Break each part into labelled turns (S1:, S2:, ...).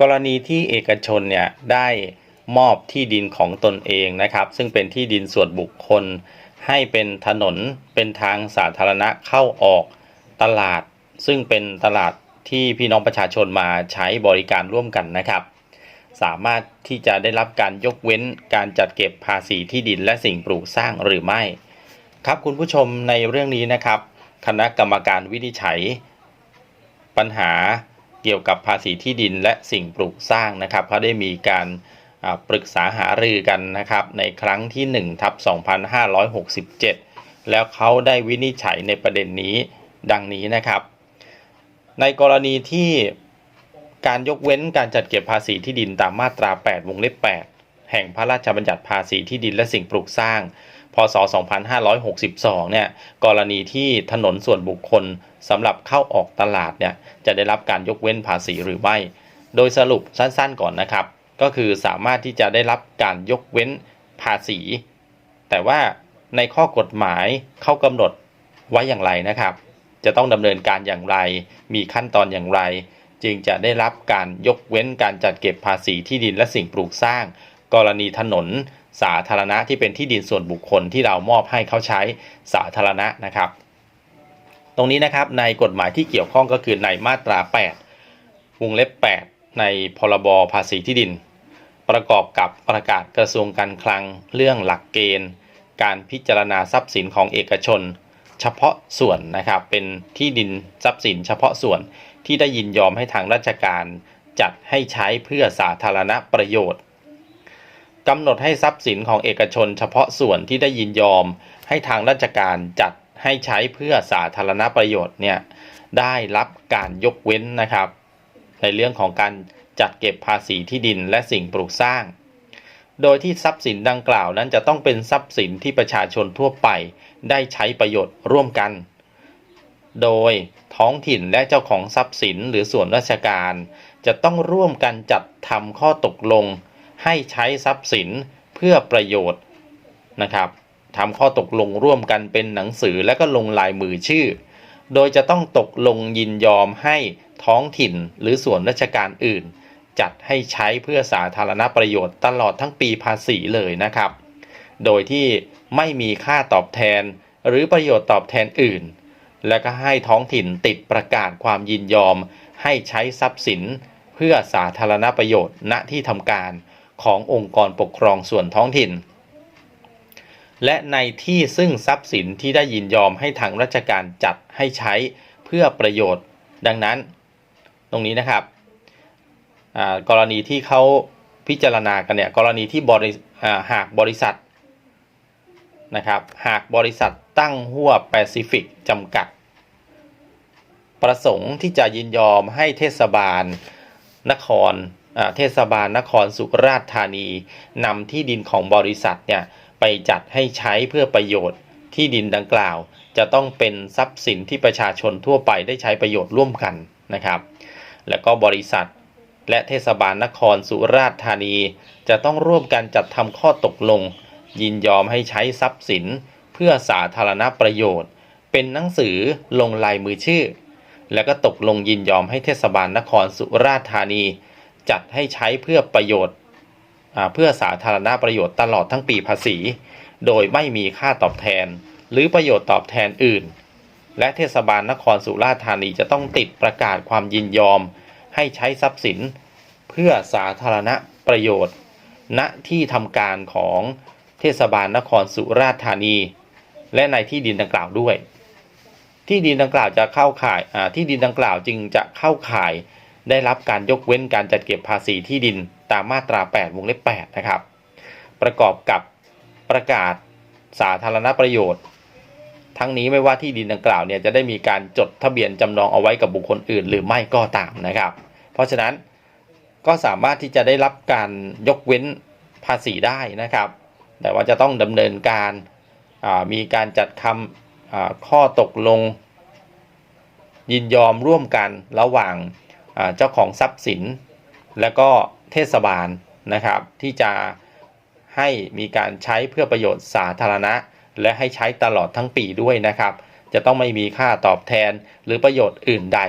S1: กรณีที่เอกชนเนี่ยได้มอบที่ดินของตนเองนะครับ ซึ่งเป็นที่ดินส่วนบุคคล ให้เป็นถนนเป็นทางสาธารณะเข้าออกตลาด ซึ่งเป็นตลาดที่พี่น้องประชาชนมาใช้บริการร่วมกันนะครับ สามารถที่จะได้รับการยกเว้นการจัดเก็บภาษีที่ดินและสิ่งปลูกสร้างหรือไม่ ครับคุณผู้ชมในเรื่องนี้นะครับ คณะกรรมการวินิจฉัย ปัญหา เกี่ยวกับภาษีที่ดินและสิ่งปลูกสร้างนะครับเขาได้มีการปรึกษาหารือกันนะครับในครั้งที่1ทับ2567 แล้วเขาได้วินิจฉัยในประเด็นนี้ดังนี้นะครับ ในกรณีที่การยกเว้นการจัดเก็บภาษีที่ดินตามมาตรา 8 วงเล็บ 8 แห่งพระราชบัญญัติภาษีที่ดินและสิ่งปลูกสร้าง พศ 2562 เนี่ย กรณีที่ถนนส่วนบุคคลสำหรับเข้าออกตลาดเนี่ย จะได้รับการยกเว้นภาษีหรือไม่ โดยสรุปสั้นๆก่อนนะครับ ก็คือสามารถที่จะได้รับการยกเว้นภาษี แต่ว่าในข้อกฎหมายเขากำหนดไว้อย่างไรนะครับ จะต้องดำเนินการอย่างไร มีขั้นตอนอย่างไร จึงจะได้รับการยกเว้นการจัดเก็บภาษีที่ดินและสิ่งปลูกสร้าง กรณีถนน สาธารณะที่เป็นที่ดินส่วนบุคคลที่เรามอบให้เขาใช้สาธารณะนะครับ ตรงนี้นะครับในกฎหมายที่เกี่ยวข้องก็คือในมาตรา 8 วงเล็บ 8 ในพรบภาษีที่ดิน ประกอบกับประกาศกระทรวงการคลังเรื่องหลักเกณฑ์ การพิจารณาทรัพย์สินของเอกชน เฉพาะส่วนนะครับเป็นที่ดินทรัพย์สิน เฉพาะส่วนที่ได้ยินยอมให้ทางราชการจัดให้ใช้เพื่อสาธารณประโยชน์ กำหนดให้ทรัพย์สินของเอกชนเฉพาะส่วนที่ได้ยินยอม ให้ทางราชการจัดให้ใช้เพื่อสาธารณประโยชน์เนี่ยได้รับการยกเว้นนะครับ ในเรื่องของการจัดเก็บภาษีที่ดินและสิ่งปลูกสร้าง โดยที่ทรัพย์สินดังกล่าวนั้นจะต้องเป็นทรัพย์สินที่ประชาชนทั่วไปได้ใช้ประโยชน์ร่วมกัน โดยท้องถิ่นและเจ้าของทรัพย์สินหรือส่วนราชการ จะต้องร่วมกันจัดทำข้อตกลง ให้ใช้ทรัพย์สินเพื่อประโยชน์นะครับทำข้อตกลงร่วมกันเป็นหนังสือและก็ลงลายมือชื่อ โดยจะต้องตกลงยินยอมให้ท้องถิ่นหรือส่วนราชการอื่น จัดให้ใช้เพื่อสาธารณประโยชน์ตลอดทั้งปีภาษีเลยนะครับ โดยที่ไม่มีค่าตอบแทนหรือประโยชน์ตอบแทนอื่น และก็ให้ท้องถิ่นติดประกาศความยินยอม ให้ใช้ทรัพย์สิน เพื่อสาธารณประโยชน์ณที่ทำการ ขององค์กรปกครองส่วนท้องถิ่น และในที่ซึ่งทรัพย์สินที่ได้ยินยอมให้ทางราชการจัดให้ใช้เพื่อประโยชน์ ดังนั้น ตรงนี้นะครับกรณีที่เขาพิจารณากันเนี่ยกรณีที่บริาหากบริษัทนะครับหากบริษัทตั้งหัวแปซิฟิกจำกัด ประสงค์ที่จะยินยอมให้เทศบาลนคร เทศบาลนครสุราษฎร์ธานีนำที่ดินของบริษัทเนี่ยไปจัดให้ใช้เพื่อประโยชน์ที่ดินดังกล่าว จะต้องเป็นทรัพย์สินที่ประชาชนทั่วไปได้ใช้ประโยชน์ร่วมกันนะครับ แล้วก็บริษัทและเทศบาลนครสุราษฎร์ธานี จะต้องร่วมกันจัดทำข้อตกลง ยินยอมให้ใช้ทรัพย์สิน เพื่อสาธารณประโยชน์ เป็นหนังสือลงลายมือชื่อ แล้วก็ตกลงยินยอมให้เทศบาลนครสุราษฎร์ธานี จัดให้ใช้เพื่อประโยชน์เพื่อสาธารณประโยชน์ตลอดทั้งปีภาษี โดยไม่มีค่าตอบแทน หรือประโยชน์ตอบแทนอื่น และเทศบาลนครสุราษฎร์ธานีจะต้องติดประกาศความยินยอม ให้ใช้ทรัพย์สิน เพื่อสาธารณประโยชน์ ณที่ทำการของเทศบาลนครสุราษฎร์ธานี และในที่ดินดังกล่าวด้วย ที่ดินดังกล่าวจะเข้าข่ายที่ดินดังกล่าวจึงจะเข้าข่าย ได้รับการยกเว้นการจัดเก็บภาษีที่ดินตามมาตรา 8 วงเล็บ 8 นะครับ ประกอบกับประกาศสาธารณประโยชน์ ทั้งนี้ไม่ว่าที่ดินดังกล่าวเนี่ยจะได้มีการจดทะเบียนจำนองเอาไว้กับบุคคลอื่น หรือไม่ก็ตามนะครับ เพราะฉะนั้นก็สามารถที่จะได้รับการยกเว้นภาษีได้นะครับ แต่ว่าจะต้องดำเนินการมีการจัดคำข้อตกลง ยินยอมร่วมกันระหว่าง เจ้าของทรัพย์สิน และก็เทศบาลนะครับที่จะให้มีการใช้เพื่อประโยชน์สาธารณะ และให้ใช้ตลอดทั้งปีด้วยนะครับ จะต้องไม่มีค่าตอบแทนหรือประโยชน์อื่นใด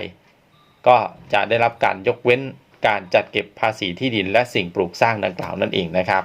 S1: ก็จะได้รับการยกเว้นการจัดเก็บภาษีที่ดินและสิ่งปลูกสร้างดังกล่าวนั่นเองนะครับ